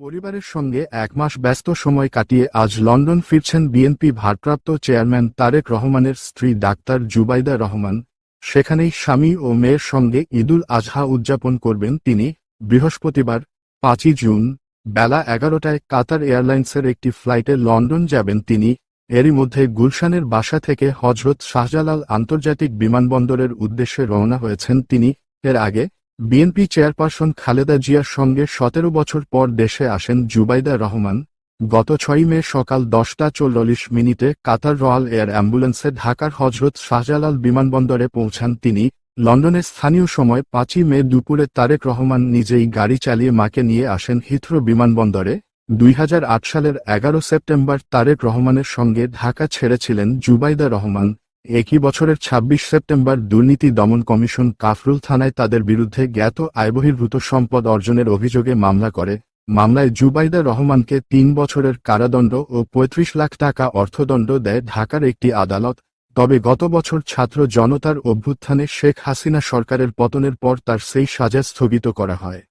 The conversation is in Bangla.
পরিবারের সঙ্গে এক মাস ব্যস্ত সময় কাটিয়ে আজ লন্ডন ফিরছেন বিএনপি ভারপ্রাপ্ত চেয়ারম্যান তারেক রহমানের স্ত্রী ডাক্তার জুবাইদা রহমান। সেখানেই স্বামী ও মেয়ের সঙ্গে ঈদুল আজহা উদযাপন করবেন তিনি। বৃহস্পতিবার, পাঁচই জুন, বেলা এগারোটায় কাতার এয়ারলাইন্সের একটি ফ্লাইটে লন্ডন যাবেন তিনি। এরই মধ্যে গুলশানের বাসা থেকে হজরত শাহজালাল আন্তর্জাতিক বিমানবন্দরের উদ্দেশ্যে রওনা হয়েছেন তিনি। এর আগে বিএনপি চেয়ারপারসন খালেদা জিয়ার সঙ্গে সতেরো বছর পর দেশে আসেন জুবাইদা রহমান। গত ছয় মে সকাল দশটা চল্লিশ মিনিটে কাতার রয়্যাল এয়ার অ্যাম্বুলেন্সে ঢাকার হজরত শাহজালাল বিমানবন্দরে পৌঁছান তিনি। লন্ডনে স্থানীয় সময় পাঁচই মে দুপুরে তারেক রহমান নিজেই গাড়ি চালিয়ে মাকে নিয়ে আসেন হিথ্রো বিমানবন্দরে। দুই হাজার আট সালের এগারো সেপ্টেম্বর তারেক রহমানের সঙ্গে ঢাকা ছেড়েছিলেন জুবাইদা রহমান। একই বছরের ২৬ সেপ্টেম্বর দুর্নীতি দমন কমিশন কাফরুল থানায় তাদের বিরুদ্ধে জ্ঞাত আয়বহির্ভূত সম্পদ অর্জনের অভিযোগে মামলা করে। মামলায় জুবাইদা রহমানকে তিন বছরের কারাদণ্ড ও ৩৫ লাখ টাকা অর্থদণ্ড দেয় ঢাকার একটি আদালত। তবে গত বছর ছাত্র জনতার অভ্যুত্থানে শেখ হাসিনা সরকারের পতনের পর তার সেই সাজা স্থগিত করা হয়।